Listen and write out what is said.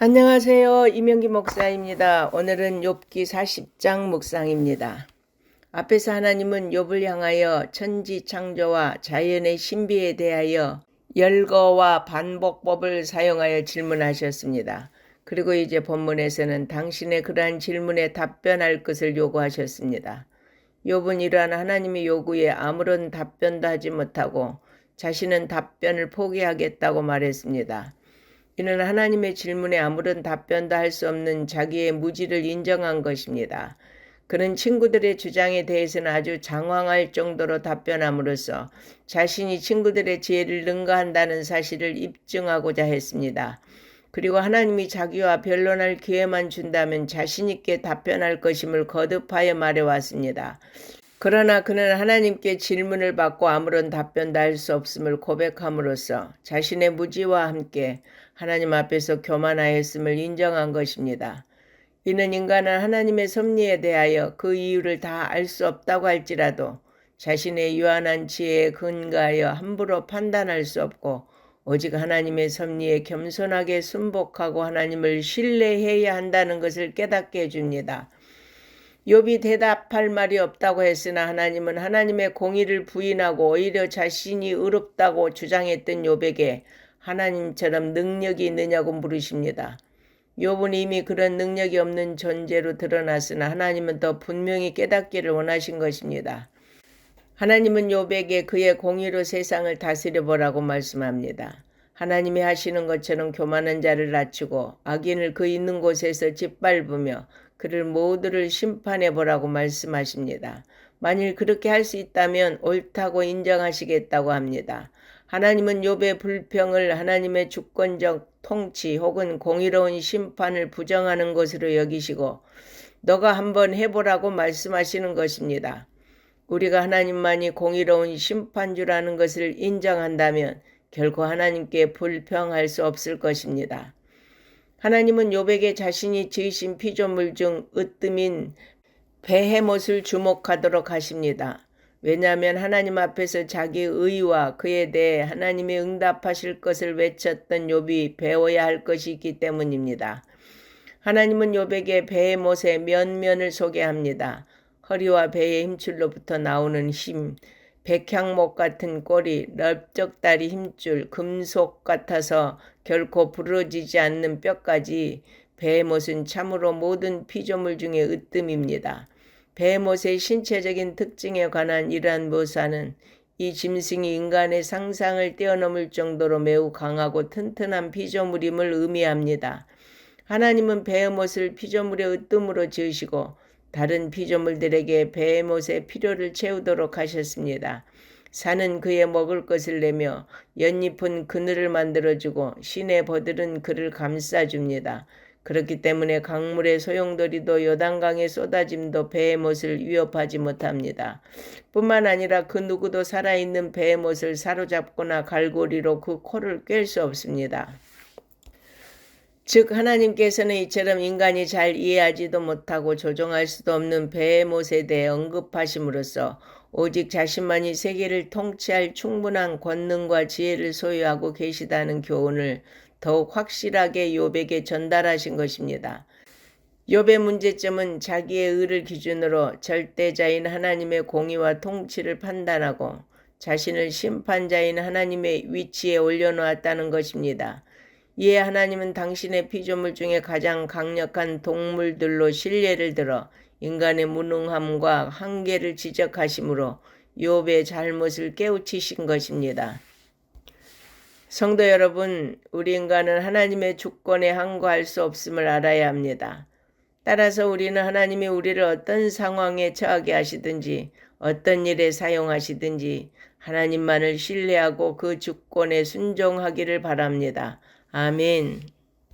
안녕하세요. 이명기 목사입니다. 오늘은 욥기 40장 묵상입니다. 앞에서 하나님은 욥을 향하여 천지 창조와 자연의 신비에 대하여 열거와 반복법을 사용하여 질문하셨습니다. 그리고 이제 본문에서는 당신의 그러한 질문에 답변할 것을 요구하셨습니다. 욥은 이러한 하나님의 요구에 아무런 답변도 하지 못하고 자신은 답변을 포기하겠다고 말했습니다. 이는 하나님의 질문에 아무런 답변도 할 수 없는 자기의 무지를 인정한 것입니다. 그는 친구들의 주장에 대해서는 아주 장황할 정도로 답변함으로써 자신이 친구들의 지혜를 능가한다는 사실을 입증하고자 했습니다. 그리고 하나님이 자기와 변론할 기회만 준다면 자신있게 답변할 것임을 거듭하여 말해왔습니다. 그러나 그는 하나님께 질문을 받고 아무런 답변도 할 수 없음을 고백함으로써 자신의 무지와 함께 하나님 앞에서 교만하였음을 인정한 것입니다. 이는 인간은 하나님의 섭리에 대하여 그 이유를 다 알 수 없다고 할지라도 자신의 유한한 지혜에 근거하여 함부로 판단할 수 없고 오직 하나님의 섭리에 겸손하게 순복하고 하나님을 신뢰해야 한다는 것을 깨닫게 해줍니다. 욥이 대답할 말이 없다고 했으나 하나님은 하나님의 공의를 부인하고 오히려 자신이 의롭다고 주장했던 욥에게 하나님처럼 능력이 있느냐고 물으십니다. 욥은 이미 그런 능력이 없는 존재로 드러났으나 하나님은 더 분명히 깨닫기를 원하신 것입니다. 하나님은 욥에게 그의 공의로 세상을 다스려 보라고 말씀합니다. 하나님이 하시는 것처럼 교만한 자를 낮추고 악인을 그 있는 곳에서 짓밟으며 그를 모두를 심판해 보라고 말씀하십니다. 만일 그렇게 할 수 있다면 옳다고 인정하시겠다고 합니다. 하나님은 욥의 불평을 하나님의 주권적 통치 혹은 공의로운 심판을 부정하는 것으로 여기시고 너가 한번 해보라고 말씀하시는 것입니다. 우리가 하나님만이 공의로운 심판주라는 것을 인정한다면 결코 하나님께 불평할 수 없을 것입니다. 하나님은 욥에게 자신이 지으신 피조물 중 으뜸인 베헤못을 주목하도록 하십니다. 왜냐하면 하나님 앞에서 자기 의와 그에 대해 하나님이 응답하실 것을 외쳤던 욥이 배워야 할 것이 있기 때문입니다. 하나님은 욥에게 베헤못의 면면을 소개합니다. 허리와 배의 힘줄로부터 나오는 힘, 백향목 같은 꼬리, 넓적다리 힘줄, 금속 같아서 결코 부러지지 않는 뼈까지 베헤못은 참으로 모든 피조물 중에 으뜸입니다. 베모스의 신체적인 특징에 관한 이러한 묘사는 이 짐승이 인간의 상상을 뛰어넘을 정도로 매우 강하고 튼튼한 피조물임을 의미합니다. 하나님은 베모스를 피조물의 으뜸으로 지으시고 다른 피조물들에게 베모스의 필요를 채우도록 하셨습니다. 산은 그의 먹을 것을 내며 연잎은 그늘을 만들어주고 신의 버들은 그를 감싸줍니다. 그렇기 때문에 강물의 소용돌이도 요단강의 쏟아짐도 배의 못을 위협하지 못합니다. 뿐만 아니라 그 누구도 살아있는 배의 못을 사로잡거나 갈고리로 그 코를 꿰 수 없습니다. 즉 하나님께서는 이처럼 인간이 잘 이해하지도 못하고 조종할 수도 없는 못에 대해 언급하심으로써 오직 자신만이 세계를 통치할 충분한 권능과 지혜를 소유하고 계시다는 교훈을 더욱 확실하게 욥에게 전달하신 것입니다. 욥의 문제점은 자기의 의를 기준으로 절대자인 하나님의 공의와 통치를 판단하고 자신을 심판자인 하나님의 위치에 올려놓았다는 것입니다. 이에 하나님은 당신의 피조물 중에 가장 강력한 동물들로 신뢰를 들어 인간의 무능함과 한계를 지적하시므로 욥의 잘못을 깨우치신 것입니다. 성도 여러분, 우리 인간은 하나님의 주권에 항거할 수 없음을 알아야 합니다. 따라서 우리는 하나님이 우리를 어떤 상황에 처하게 하시든지 어떤 일에 사용하시든지 하나님만을 신뢰하고 그 주권에 순종하기를 바랍니다. 아멘.